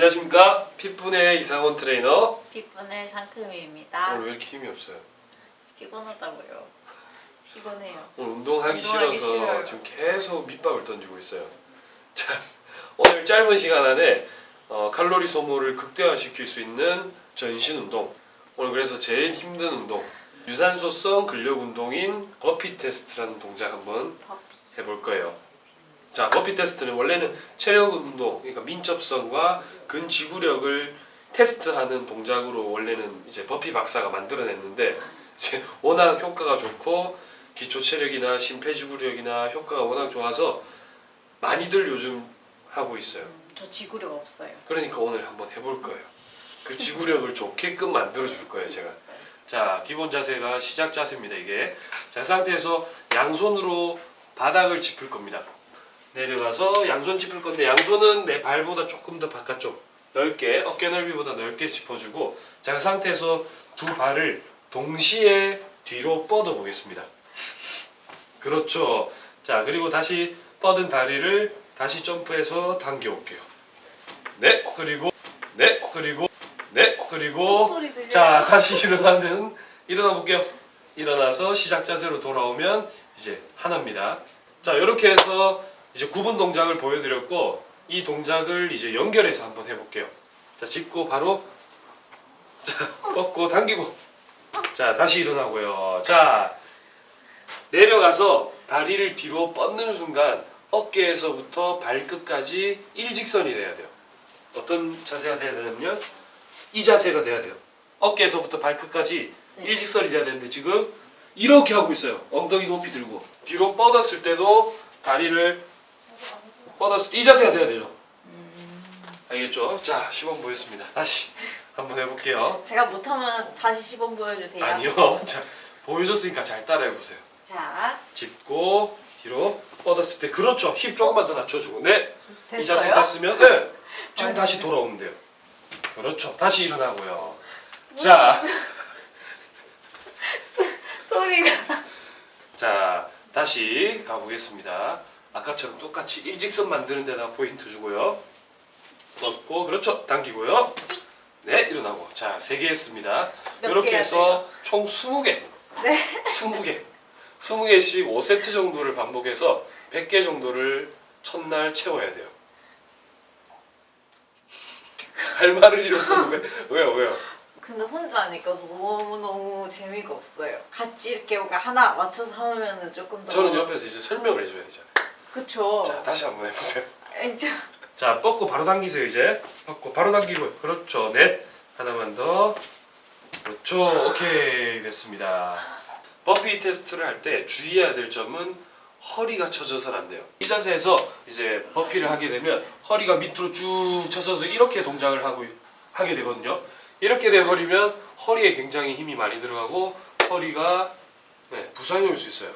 안녕하십니까 피푼의 이상원 트레이너 피부는 상큼이입니다. 오늘 왜 이렇게 힘이 없어요? 피곤하다고요. 피곤해요. 오늘 운동하기 운동하기 싫어서 싫어요. 지금 계속 밑밥을 던지고 있어요 자 오늘 짧은 시간 안에 어, 칼로리 소모를 극대화시킬 수 있는 전신 운동 오늘 그래서 제일 힘든 운동 유산소성 근력 운동인 버피 테스트라는 동작 한번 버피. 해볼 거예요. 자, 버피 테스트는 원래는 체력 운동, 그러니까 민첩성과 근지구력을 테스트하는 동작으로 원래는 이제 버피 박사가 만들어냈는데 이제 워낙 효과가 좋고 기초 체력이나 심폐지구력이나 효과가 워낙 좋아서 많이들 요즘 하고 있어요. 음, 저 지구력 없어요. 그러니까 오늘 한번 해볼 거예요. 그 지구력을 좋게끔 만들어 줄 거예요, 제가. 자, 기본 자세가 시작 자세입니다, 이게. 자, 그 상태에서 양손으로 바닥을 짚을 겁니다. 내려가서 양손 짚을 건데 양손은 내 발보다 조금 더 바깥쪽 넓게 어깨 넓이보다 넓게 짚어주고 자, 그 상태에서 두 발을 동시에 뒤로 뻗어 보겠습니다. 그렇죠. 자, 그리고 다시 뻗은 다리를 다시 점프해서 당겨 올게요. 네, 그리고 네, 그리고 네, 그리고? 자 다시 일어나면 일어나 볼게요. 일어나서 시작 자세로 돌아오면 이제 하나입니다. 자 이렇게 해서 이제 구분 동작을 보여드렸고 이 동작을 이제 연결해서 한번 해볼게요. 자 짚고 바로 자 뻗고 당기고 자 다시 일어나고요. 자 내려가서 다리를 뒤로 뻗는 순간 어깨에서부터 발끝까지 일직선이 돼야 돼요. 어떤 자세가 돼야 되냐면 이 자세가 돼야 돼요. 어깨에서부터 발끝까지 네. 일직선이 돼야 되는데 지금 이렇게 하고 있어요. 엉덩이 높이 들고 뒤로 뻗었을 때도 다리를 때이 자세가 돼야 되죠. 알겠죠? 자 시범 보였습니다. 다시 한번 해볼게요. 제가 못하면 다시 시범 보여주세요. 아니요. 자 보여줬으니까 잘 따라해 보세요. 자, 짚고 뒤로 뻗었을 때 그렇죠. 힙 조금만 더 낮춰주고 네. 됐어요? 이 자세 됐으면 네. 지금 아이고. 다시 돌아오면 돼요. 그렇죠. 다시 일어나고요. 자, 소리가. 자 다시 가보겠습니다. 아까처럼 똑같이 일직선 만드는 데다 포인트 주고요. 뻗고 그렇죠. 당기고요. 네 일어나고 자 세 개 했습니다. 몇 이렇게 개 해서 총 20개. 네. 20개. 20개씩 5세트 정도를 반복해서 100개 정도를 첫날 채워야 돼요. 할 말을 잃었어. 왜? 왜요? 왜요? 근데 혼자 하니까 너무 너무 재미가 없어요. 같이 이렇게 뭔가 하나 맞춰서 하면은 조금 더. 저는 옆에서 이제 설명을 해줘야 되잖아요. 그쵸. 자, 다시 한번 해보세요. 아니, 저- 자, 뻗고 바로 당기세요, 이제. 뻗고 바로 당기고. 그렇죠. 넷. 하나만 더. 그렇죠. 오케이. 됐습니다. 버피 테스트를 할 때 주의해야 될 점은 허리가 처져서는 안 돼요. 이 자세에서 이제 버피를 하게 되면 허리가 밑으로 쭉 쳐서서 이렇게 동작을 하고 하게 되거든요. 이렇게 돼버리면 허리에 굉장히 힘이 많이 들어가고 허리가 네, 부상이 올 수 있어요.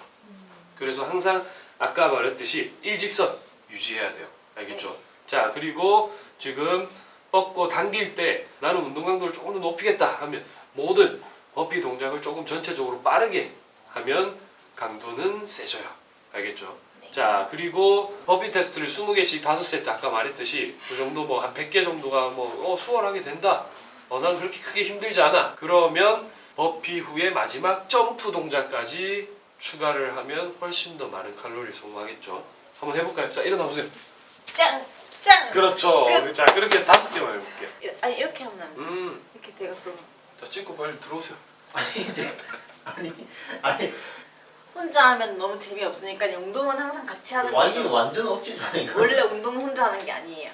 그래서 항상 아까 말했듯이 일직선 유지해야 돼요. 알겠죠? 자 그리고 지금 뻗고 당길 때 나는 운동 강도를 조금 더 높이겠다 하면 모든 버피 동작을 조금 전체적으로 빠르게 하면 강도는 세져요. 알겠죠? 네. 자 그리고 버피 테스트를 20개씩 5세트 아까 말했듯이 그 정도 뭐 한 100개 정도가 뭐 어, 수월하게 된다. 어, 난 그렇게 크게 힘들지 않아. 그러면 버피 후에 마지막 점프 동작까지 추가를 하면 훨씬 더 많은 칼로리를 소모하겠죠. 한번 해볼까요? 자 일어나 보세요. 짱! 짱! 그렇죠. 끝. 자 그렇게 다섯 개만 해볼게요. 이- 아니, 이렇게 하면 안 돼. 음, 이렇게 대각선. 자 찍고 빨리 들어오세요. 아니 이제 아니 아니 혼자 하면 너무 재미없으니까 운동은 항상 같이 하는 완전 거죠. 완전 억지다니까. 원래 운동 혼자 하는 게 아니에요.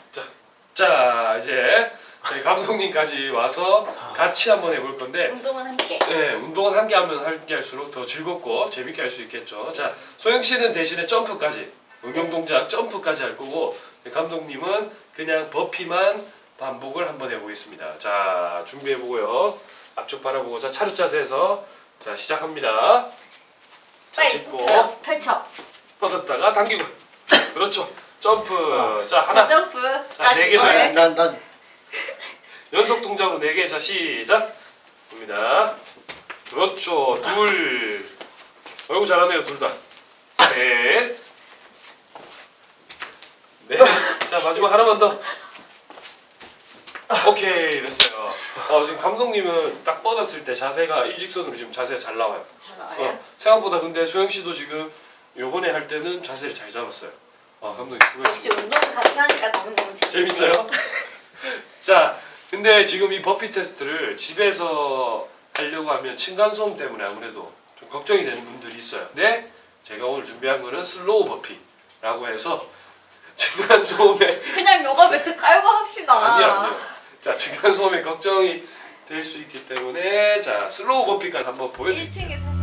자 이제 저희 감독님까지 와서 같이 한번 해볼 건데 운동은 함께. 네, 운동은 한개 하면 한개 할수록 더 즐겁고 재밌게 할 수 있겠죠. 자, 소영 씨는 대신에 점프까지, 응용 동작 점프까지 할 거고, 감독님은 그냥 버피만 반복을 한번 해보겠습니다. 자, 준비해 보고요. 앞쪽 바라보고, 자, 차렷 자세에서 자 시작합니다. 자, 빨리 짚고 펼쳐. 펼쳐. 뻗었다가 당기고, 그렇죠. 점프. 자, 자, 하나 점프까지. 네 개, 네. 네. 난난 연속 동작으로 네 개. 자, 시작. 봅니다. 그렇죠. 둘. 어이구 잘하네요. 둘 다. 셋. 넷. 자, 마지막 하나만 더. 오케이 됐어요. 어 지금 감독님은 딱 뻗었을 때 자세가 일직선으로 지금 자세가 잘 나와요. 잘 나와요? 어, 생각보다 근데 소영 씨도 지금 요번에 할 때는 자세를 잘 잡았어요. 어 감독님 역시 수고했습니다. 운동 같이 하니까 너무너무 재밌어요? 자, 근데 지금 이 버피 테스트를 집에서 하려고 하면 층간소음 때문에 아무래도 좀 걱정이 되는 분들이 있어요. 근데 제가 오늘 준비한 거는 슬로우 버피라고 해서 층간소음에 그냥 요가 매트 깔고 합시다. 아니요 아니요. 자, 층간소음에 걱정이 될 수 있기 때문에 자 슬로우 버피까지 한번 보여드릴게요. 1층에 사실